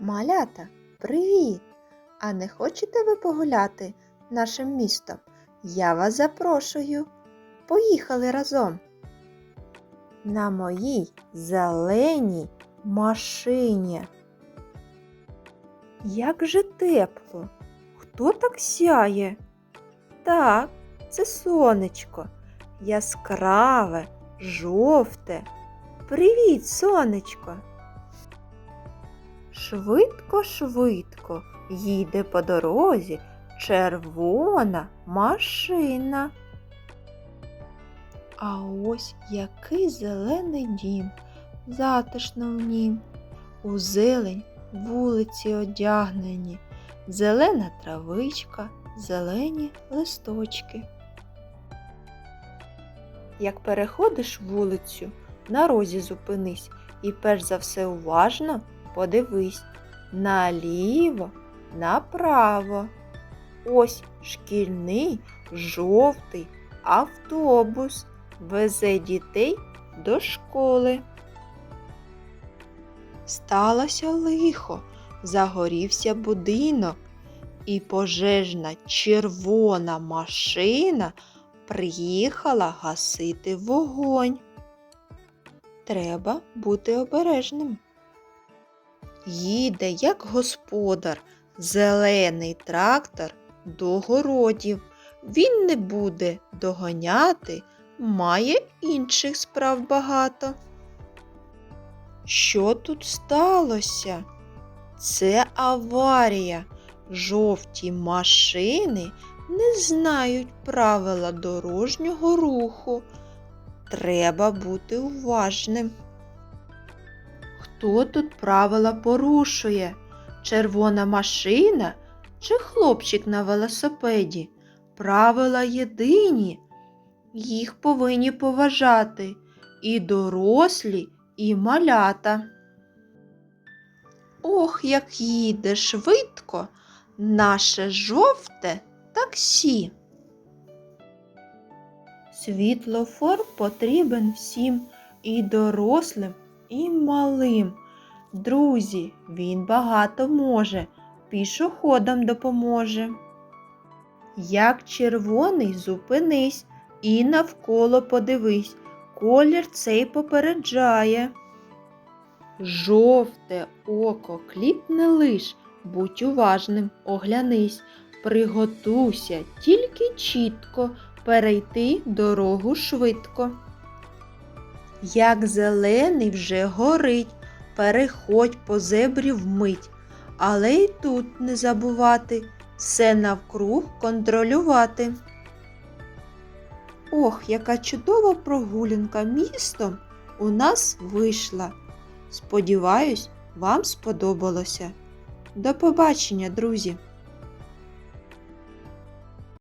Малята, привіт! А не хочете ви погуляти нашим містом? Я вас запрошую. Поїхали разом. На моїй зеленій машині. Як же тепло! Хто так сяє? Так, це сонечко. Яскраве, жовте. Привіт, сонечко! Швидко, швидко їде по дорозі червона машина. А ось який зелений дім, затишно в нім. У зелень вулиці одягнені, зелена травичка, зелені листочки. Як переходиш вулицю, на розі зупинись і перш за все уважно подивись наліво, направо. Ось шкільний жовтий автобус везе дітей до школи. Сталося лихо, загорівся будинок, і пожежна червона машина приїхала гасити вогонь. Треба бути обережним. Їде, як господар, зелений трактор до городів. Він не буде доганяти, має інших справ багато. Що тут сталося? Це аварія. Жовті машини не знають правила дорожнього руху. Треба бути уважним. Хто тут правила порушує? Червона машина чи хлопчик на велосипеді? Правила єдині. Їх повинні поважати і дорослі, і малята. Ох, як їде швидко наше жовте таксі. Світлофор потрібен всім і дорослим, і малим. Друзі, він багато може, пішоходам допоможе. Як червоний зупинись і навколо подивись, колір цей попереджає. Жовте око кліпне лиш, будь уважним, оглянись, приготуйся тільки чітко перейти дорогу швидко. Як зелений вже горить, переходь по зебрі вмить, але й тут не забувати все навкруг контролювати. Ох, яка чудова прогулянка містом у нас вийшла. Сподіваюсь, вам сподобалося. До побачення, друзі!